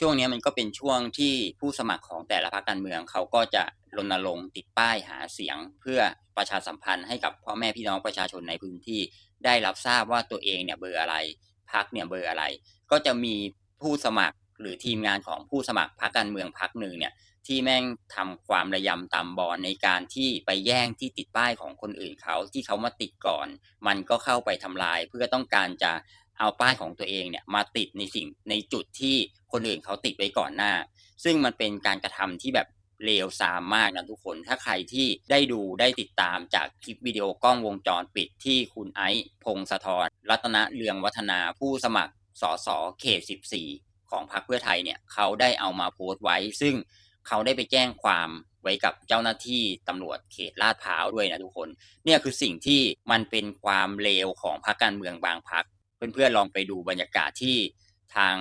ช่วงนี้มันก็เป็นช่วงที่ผู้สมัครของแต่ละพรรคการเมืองเขาก็จะรณรงค์ติดป้ายหาเสียง เพื่อประชาสัมพันธ์ให้กับพ่อแม่พี่น้องประชาชนในพื้นที่ได้รับทราบว่าตัวเองเนี่ยเบอร์อะไรพรรคเนี่ยเบอร์อะไร ก็จะมีผู้สมัครหรือทีมงานของผู้สมัครพรรคการเมืองพรรคหนึ่งเนี่ยที่แม่งทำความระยำตำบอลในการที่ไปแย่งที่ติดป้ายของคนอื่นเขาที่เขามาติดก่อน มันก็เข้าไปทำลายเพื่อต้องการจะ เอาป้ายของตัวเองเนี่ยมาติดในสิ่งในจุดที่คนอื่นเขาติดไว้ก่อนหน้า ซึ่งมันเป็นการกระทำที่แบบเลวทรามมากนะทุกคน ถ้าใครที่ได้ดูได้ติดตามจากคลิปวิดีโอกล้องวงจรปิดที่คุณไอซ์พงศธรรัตนเรืองวัฒนาผู้สมัครสสเขต 14 ของพรรคเพื่อไทยเนี่ยเขาได้เอามาโพสต์ไว้ ซึ่งเขาได้ไปแจ้งความไว้กับเจ้าหน้าที่ตำรวจเขตลาดพร้าวด้วยนะทุกคน เนี่ยคือสิ่งที่มันเป็นความเลวของพรรคการเมืองบางพรรค เพื่อนๆลองไปดูบรรยากาศที่ทาง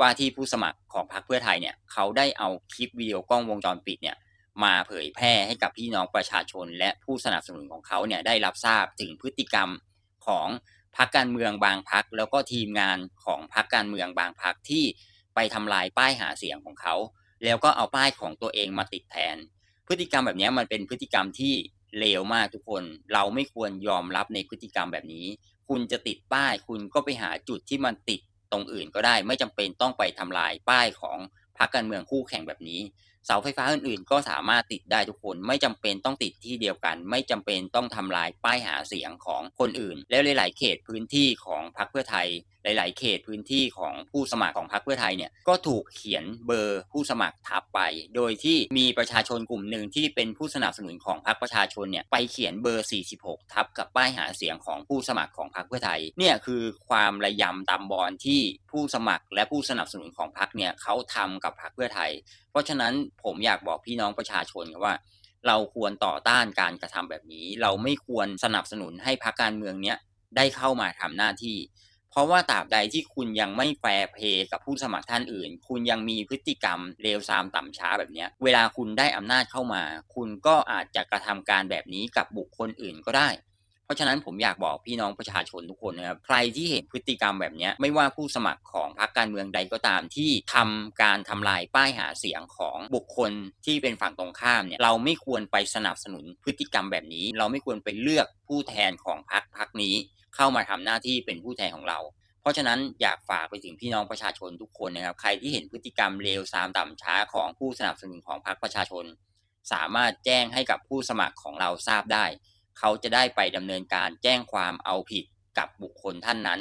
ว่าที่ผู้สมัครของพรรคเพื่อไทยเนี่ยเขาได้เอาคลิปวิดีโอกล้องวงจรปิดเนี่ยมาเผยแพร่ให้กับพี่น้องประชาชน และผู้สนับสนุนของเขาเนี่ยได้รับทราบถึงพฤติกรรมของพรรคการเมืองบางพรรคแล้วก็ทีมงานของพรรคการเมืองบางพรรคที่ไปทำลายป้ายหาเสียงของเขา แล้วก็เอาป้ายของตัวเองมาติดแทน พฤติกรรมแบบนี้มันเป็นพฤติกรรมที่เลวมากทุกคน เราไม่ควรยอมรับในพฤติกรรมแบบนี้ คุณจะติดป้าย คุณก็ไปหาจุดที่มันติดตรงอื่นก็ได้ ไม่จำเป็นต้องไปทำลายป้ายของพรรคการเมืองคู่แข่งแบบนี้ เสาไฟฟ้าอื่นๆ ก็สามารถติดได้ทุกคน ไม่จำเป็นต้องติดที่เดียวกัน ไม่จำเป็นต้องทำลายป้ายหาเสียงของคนอื่น แล้วหลาย ๆ เขตพื้นที่ของพรรคเพื่อไทย หลาย ๆ เขตพื้นที่ของผู้สมัครของพรรคเพื่อไทยเนี่ยก็ถูกเขียนเบอร์ผู้สมัครทับไป โดยที่มีประชาชนกลุ่มหนึ่งที่เป็นผู้สนับสนุนของพรรคประชาชนเนี่ยไปเขียนเบอร์ 46 ทับกับป้ายหาเสียงของผู้สมัครของพรรคเพื่อไทยเนี่ยคือความระยำตำบอลที่ผู้สมัครและผู้สนับสนุนของพรรคเนี่ยเขาทำกับพรรคเพื่อไทย เพราะฉะนั้น ผมอยากบอกพี่น้องประชาชนว่า เราควรต่อต้านการกระทำแบบนี้ เราไม่ควรสนับสนุนให้พรรคการเมืองเนี้ยได้เข้ามาทำหน้าที่ เพราะว่าตราบใดที่คุณยังไม่แฟร์เพย์กับผู้สมัครท่านอื่น คุณยังมีพฤติกรรมเลวทรามต่ำช้าแบบเนี้ยเวลาคุณได้อำนาจเข้ามา คุณก็อาจจะกระทำการแบบนี้กับบุคคลอื่นก็ได้ เพราะฉะนั้นผมอยากบอกพี่น้องประชาชนทุกคนนะครับใครที่เห็นพฤติกรรมแบบนี้ไม่ว่าผู้สมัครของพรรคการเมืองใดก็ตามที่ทำการทำลายป้ายหาเสียงของบุคคลที่เป็นฝั่งตรงข้ามเนี่ยเราไม่ควรไปสนับสนุนพฤติกรรมแบบนี้ เราไม่ควรไปเลือกผู้แทนของพรรคพรรคนี้ เข้ามาทำหน้าที่เป็นผู้แทนของเราเพราะฉะนั้นอยากฝากไปถึงพี่น้องประชาชนทุกคนนะครับ ใครที่เห็นพฤติกรรมเลวทรามต่ำช้าของผู้สนับสนุนของพรรคประชาชน สามารถแจ้งให้กับผู้สมัครของเราทราบได้ เขาจะได้ไปดำเนินการแจ้งความเอาผิดกับบุคคลท่านนั้น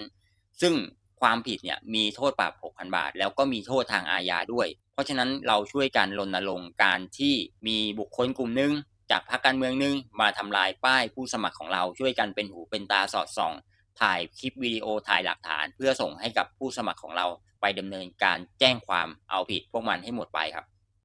ซึ่งความผิดเนี่ยมีโทษปรับ6,000 บาท แล้วก็มีโทษทางอาญาด้วย เพราะฉะนั้นเราช่วยกันรณรงค์การที่มีบุคคลกลุ่มหนึง จากพรรคการเมืองหนึงมาทำลายป้ายผู้สมัครของเราช่วยกันเป็นหูเป็นตาสอดส่อง ถ่ายคลิปวิดีโอถ่ายหลักฐาน เพื่อส่งให้กับผู้สมัครของเราไปดำเนินการแจ้งความเอาผิดพวกมันให้หมดไปครับ